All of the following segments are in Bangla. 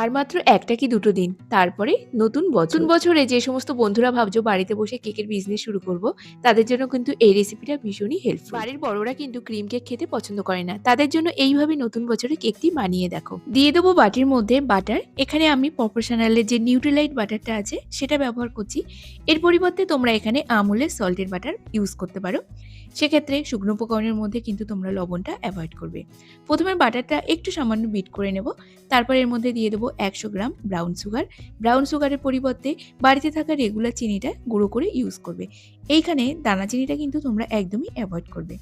আর মাত্র একটা কি দুটো দিন। তারপরে নতুন নতুন বছরে যে সমস্ত বন্ধুরা ভাবছ বাড়িতে বসে কেকের বিজনেস শুরু করব, তাদের জন্য কিন্তু এই রেসিপিটা ভীষণই হেল্পফুল বাড়ির বড়রা কিন্তু ক্রিম কেক খেতে পছন্দ করে না। তাদের জন্য এইভাবে নতুন বছরে কেকটি বানিয়ে দেখো। দিয়ে দেবো বাটির মধ্যে বাটার এখানে আমি প্রফেশনালের যে নিউট্রিলাইট বাটারটা আছে, সেটা ব্যবহার করছি। এর পরিবর্তে তোমরা এখানে আমুলের সল্টের বাটার ইউজ করতে পারো। সেক্ষেত্রে শুকনো উপকরণের মধ্যে কিন্তু তোমরা লবণটা অ্যাভয়েড করবে। প্রথমে বাটারটা একটু সামান্য বিট করে নেব। তারপর এর মধ্যে দিয়ে দেবো একশো গ্রাম ব্রাউন সুগার ব্রাউন সুগারের পরিবর্তে বাড়িতে থাকা রেগুলার চিনিটা গুঁড়ো করে ইউজ করবে। এইখানে দানা চিনিটা কিন্তু তোমরা একদমই অ্যাভয়েড করবে।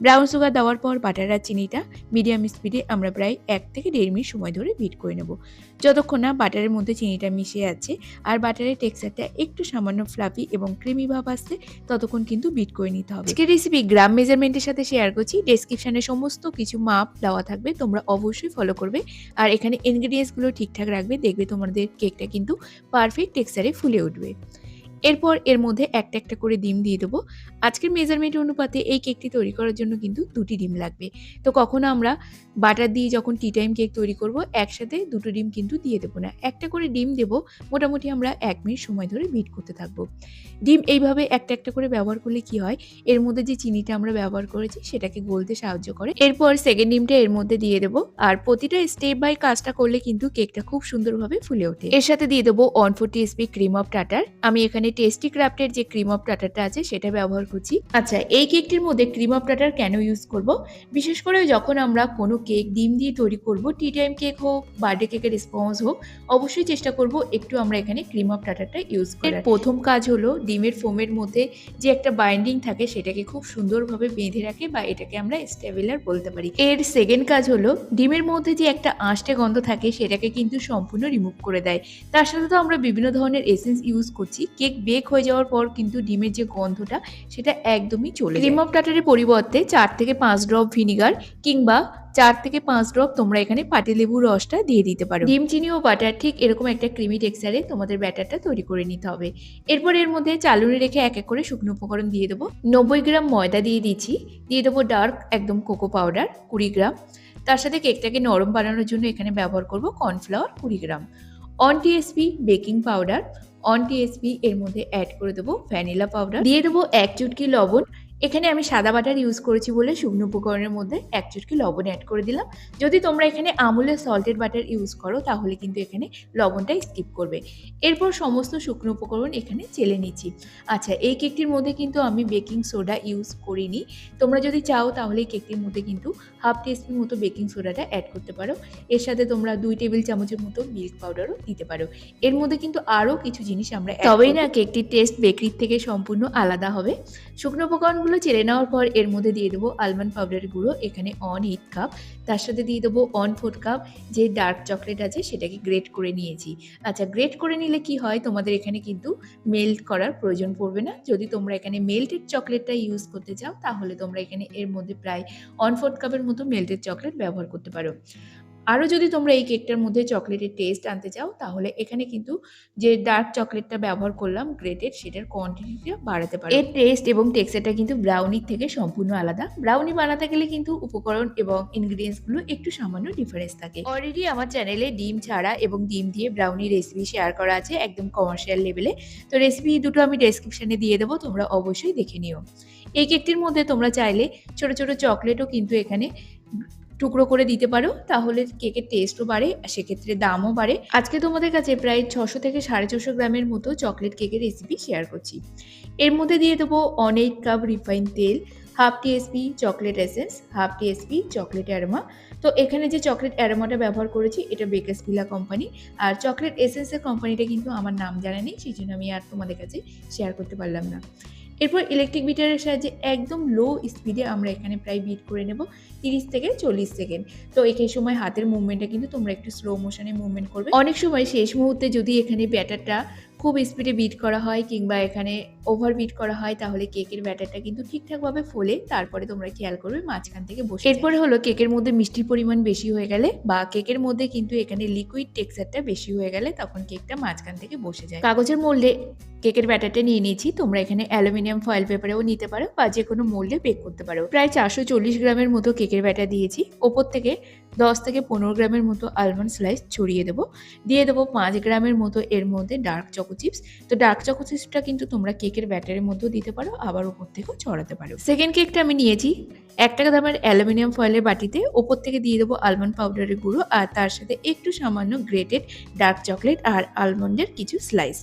ব্রাউন সুগার দেওয়ার পর বাটার আর চিনিটা মিডিয়াম স্পিডে আমরা প্রায় এক থেকে দেড় মিনিট সময় ধরে বিট করে নেব। যতক্ষণ না বাটারের মধ্যে চিনিটা মিশে আছে আর বাটারের টেক্সচারটা একটু সামান্য ফ্লাফি এবং ক্রিমি ভাব আসছে, ততক্ষণ কিন্তু বিট করে নিতে হবে। আজকের রেসিপি গ্রাম মেজারমেন্টের সাথে শেয়ার করছি। ডেসক্রিপশনে সমস্ত কিছু মাপ দেওয়া থাকবে, তোমরা অবশ্যই ফলো করবে। আর এখানে ইনগ্রিডিয়েন্টসগুলো ঠিকঠাক রাখবে, দেখবে তোমাদের কেকটা কিন্তু পারফেক্ট টেক্সচারে ফুলে উঠবে। এরপর এর মধ্যে একটা একটা করে ডিম দিয়ে দেবো। আজকের মেজারমেন্ট অনুপাতে এই কেকটি তৈরি করার জন্য কিন্তু দুটি ডিম লাগবে। তো কখনো আমরা বাটার দিয়ে যখন টি টাইম কেক তৈরি করব, একসাথে দুটো ডিম কিন্তু দিয়ে দেবো না। একটা করে ডিম দেব, মোটামুটি আমরা এক মিনিট সময় ধরে বিট করতে থাকব। ডিম এইভাবে একটা একটা করে ব্যবহার করলে কি হয়, এর মধ্যে যে চিনিটা আমরা ব্যবহার করেছি সেটাকে গলতে সাহায্য করে। এরপর সেকেন্ড ডিমটা এর মধ্যে দিয়ে দেবো। আর প্রতিটা স্টেপ বাই কাজটা করলে কিন্তু কেকটা খুব সুন্দরভাবে ফুলে ওঠে। এর সাথে দিয়ে দেবো one fourth tsp cream of tartar আমি এখানে টেস্টি ক্রাফটের যে ক্রিম অফ টাটারটা আছে সেটা ব্যবহার করছি। আচ্ছা এই কেকটির মধ্যে ক্রিম অফ টাটার কেন ইউজ করব? বিশেষ করে যখন আমরা কোনো কেক ডিম দিয়ে তৈরি করব টি টাইম কেক হোক বার্থডে কেকের স্পঞ্জ হোক অবশ্যই চেষ্টা করব একটু আমরা এখানে ক্রিম অফ টাটারটা ইউজ করার। প্রথম কাজ হলো ডিমের ফোমের মধ্যে যে একটা বাইন্ডিং থাকে সেটাকে খুব সুন্দরভাবে বেঁধে রাখে বা এটাকে আমরা স্টেবিলার বলতে পারি। এর সেকেন্ড কাজ হলো ডিমের মধ্যে যে একটা আঁশটে গন্ধ থাকে সেটাকে কিন্তু সম্পূর্ণ রিমুভ করে দেয়। তার সাথে তো আমরা বিভিন্ন ধরনের এসেন্স ইউজ করছি। কেক বেক হয়ে যাওয়ার পর কিন্তু ডিমের যে গন্ধটা সেটা একদমই চলে ক্রিম অফ টাটারের পরিবর্তে চার থেকে পাঁচ ড্রপ ভিনিগার কিংবা চার থেকে পাঁচ ড্রপ তোমরা এখানে পাটিলেবুর রসটা দিয়ে দিতে পারো। ডিম চিনি ও বাটার ঠিক এরকম একটা ক্রিমি টেক্সচারে তোমাদের ব্যাটারটা তৈরি করে নিতে হবে। এরপর এর মধ্যে চালুনি রেখে এক এক করে শুকনো উপকরণ দিয়ে দেবো। নব্বই গ্রাম ময়দা দিয়ে দিচ্ছি। দিয়ে দেবো ডার্ক একদম কোকো পাউডার কুড়ি গ্রাম। তার সাথে কেকটাকে নরম বানানোর জন্য এখানে ব্যবহার করব কর্নফ্লাওয়ার কুড়ি gram. One tsp baking powder one tsp এর মধ্যে অ্যাড করে দেবো ভ্যানিলা পাউডার দিয়ে দেবো এক চুটকি লবণ এখানে আমি সাদা বাটার ইউজ করেছি বলে শুকনো উপকরণের মধ্যে এক চুটকি লবণ অ্যাড করে দিলাম। যদি তোমরা এখানে আমুলের সল্টেড বাটার ইউজ করো তাহলে কিন্তু এখানে লবণটা স্কিপ করবে। এরপর সমস্ত শুকনো উপকরণ এখানে চেলে নিচ্ছি। আচ্ছা এই কেকটির মধ্যে কিন্তু আমি বেকিং সোডা ইউজ করিনি। তোমরা যদি চাও তাহলে এই কেকটির মধ্যে কিন্তু হাফ টিস্পুন মতো বেকিং সোডাটা অ্যাড করতে পারো। এর সাথে তোমরা দুই টেবিল চামচের মতো মিল্ক পাউডারও দিতে পারো। এর মধ্যে কিন্তু আরও কিছু জিনিস আমরা তবেই না কেকটির টেস্ট বেকরির থেকে সম্পূর্ণ আলাদা হবে। শুকনো উপকরণগুলো চেলে নেওয়ার পর এর মধ্যে দিয়ে দেবো আলমন্ড পাউডারের গুঁড়ো, এখানে অন এইট কাপ তার সাথে দিয়ে দেবো অন ফোর কাপ যে ডার্ক চকলেট আছে সেটাকে গ্রেট করে নিয়েছি। আচ্ছা গ্রেট করে নিলে কি হয়? তোমাদের এখানে কিন্তু মেল্ট করার প্রয়োজন পড়বে না। যদি তোমরা এখানে মেল্টেড চকলেটটা ইউজ করতে চাও, তাহলে তোমরা এখানে এর মধ্যে প্রায় অন ফোর্থ কাপের মতো মেল্টেড চকলেট ব্যবহার করতে পারো। আরও যদি তোমরা এই কেকটার মধ্যে চকলেটের টেস্ট আনতে চাও তাহলে এখানে কিন্তু যে ডার্ক চকলেটটা ব্যবহার করলাম গ্রেটেড সেটার কোয়ান্টিটিটা বাড়াতে পারো। এর টেস্ট এবং টেক্সচারটা কিন্তু ব্রাউনির থেকে সম্পূর্ণ আলাদা। ব্রাউনি বানাতে গেলে কিন্তু উপকরণ এবং ইনগ্রিডিয়েন্টসগুলো একটু সামান্য ডিফারেন্স থাকে। অলরেডি আমার চ্যানেলে ডিম ছাড়া এবং ডিম দিয়ে ব্রাউনি রেসিপি শেয়ার করা আছে একদম কমার্শিয়াল লেভেলে তো রেসিপি দুটো আমি ডেসক্রিপশনে দিয়ে দেবো তোমরা অবশ্যই দেখে নিও। এই কেকটির মধ্যে তোমরা চাইলে ছোট ছোট চকলেটও কিন্তু এখানে টুকরো করে দিতে পারো, তাহলে কেকের টেস্টও বাড়ে, আর সেক্ষেত্রে দামও বাড়ে। আজকে তোমাদের কাছে প্রায় ছশো থেকে সাড়ে ছশো গ্রামের মতো চকলেট কেকের রেসিপি শেয়ার করছি। এর মধ্যে দিয়ে দেবো অনেক কাপ রিফাইন তেল half tsp chocolate essence half tsp chocolate aroma তো এখানে যে চকলেট অ্যারোমাটা ব্যবহার করেছি, এটা বেকাস ভিলা কোম্পানি আর চকলেট এসেন্সের কোম্পানিটা কিন্তু আমার নাম জানা নেই, সেই জন্য আমি আর তোমাদের কাছে শেয়ার করতে পারলাম না। এরপর ইলেকট্রিক বিটারের সাহায্যে একদম লো স্পিডে আমরা এখানে প্রায় বিট করে নেব তিরিশ থেকে চল্লিশ সেকেন্ড তো এই সময় হাতের মুভমেন্টটা কিন্তু তোমরা একটু স্লো মোশনে মুভমেন্ট করবে। অনেক সময় শেষ মুহূর্তে যদি এখানে ব্যাটারটা খুব স্পিডে বিট করা হয় কিংবা এখানে ওভার বিট করা হয়, তাহলে কেকের ব্যাটারটা কিন্তু ঠিকঠাকভাবে ফোলে, তারপরে তোমরা খেয়াল করবে মাঝখান থেকে বসে এরপরে হলো কেকের মধ্যে মিষ্টির পরিমাণ বেশি হয়ে গেলে বা কেকের মধ্যে কিন্তু এখানে লিকুইড টেক্সচারটা বেশি হয়ে গেলে তখন কেকটা মাঝখান থেকে বসে যায়। কাগজের মোল্ডে কেকের ব্যাটারটা নিয়ে নিয়েছি, তোমরা এখানে অ্যালুমিনিয়াম ফয়েল পেপারেও নিতে পারো বা যে কোনো মোল্ডে বেক করতে পারো। প্রায় চারশো চল্লিশ গ্রামের মতো কেকের ব্যাটার দিয়েছি। ওপর থেকে দশ থেকে পনেরো গ্রামের মতো আলমন্ড স্লাইস ছড়িয়ে দেবো। দিয়ে দেবো পাঁচ গ্রামের মতো এর মধ্যে ডার্ক চকো চিপস তো ডার্ক চকো চিপসটা কিন্তু তোমরা কেকের ব্যাটারের মধ্যেও দিতে পারো, আবার উপর থেকেও ছড়াতে পারো। সেকেন্ড কেকটা আমি নিয়েছি এক টাকা দামের অ্যালুমিনিয়াম ফয়েলের বাটিতে। ওপর থেকে দিয়ে দেবো আলমন্ড পাউডারের গুঁড়ো, আর তার সাথে একটু সামান্য গ্রেটেড ডার্ক চকলেট আর আলমন্ডের কিছু স্লাইস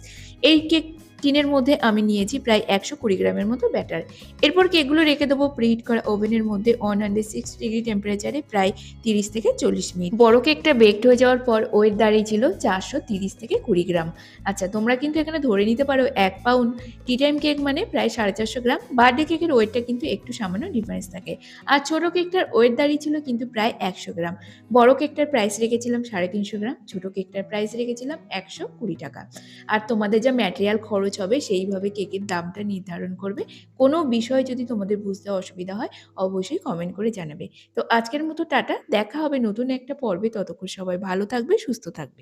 এই কেক টিনের মধ্যে আমি নিয়েছি প্রায় একশো কুড়ি গ্রামের মতো ব্যাটার। এরপর কেকগুলো রেখে দেবো প্রিহিট করা ওভেনের মধ্যে ওয়ান হান্ড্রেড সিক্স ডিগ্রি টেম্পারেচারে প্রায় তিরিশ থেকে চল্লিশ মিনিট। বড় কেকটা বেকড হয়ে যাওয়ার পর ওয়েট দাঁড়িয়েছিল চারশো তিরিশ থেকে কুড়ি গ্রাম। আচ্ছা তোমরা কিন্তু এখানে ধরে নিতে পারো এক পাউন্ড টি টাইম কেক মানে প্রায় সাড়ে চারশো গ্রাম। বার্থডে কেকের ওয়েটটা কিন্তু একটু সামান্য ডিফারেন্স থাকে। আর ছোটো কেকটার ওয়েট দাঁড়িয়েছিল কিন্তু প্রায় একশো গ্রাম। বড় কেকটার প্রাইস রেখেছিলাম সাড়ে তিনশো গ্রাম, ছোটো কেকটার প্রাইস রেখেছিলাম একশো কুড়ি টাকা। আর তোমাদের যা ম্যাটেরিয়াল খরচ হবে সেইভাবে কেকের দামটা নির্ধারণ করবে। কোনো বিষয় যদি তোমাদের বুঝতে অসুবিধা হয়, অবশ্যই কমেন্ট করে জানাবে। তো আজকের মতো টাটা, দেখা হবে নতুন একটা পর্বে। ততক্ষণ সবাই ভালো থাকবে, সুস্থ থাকবে।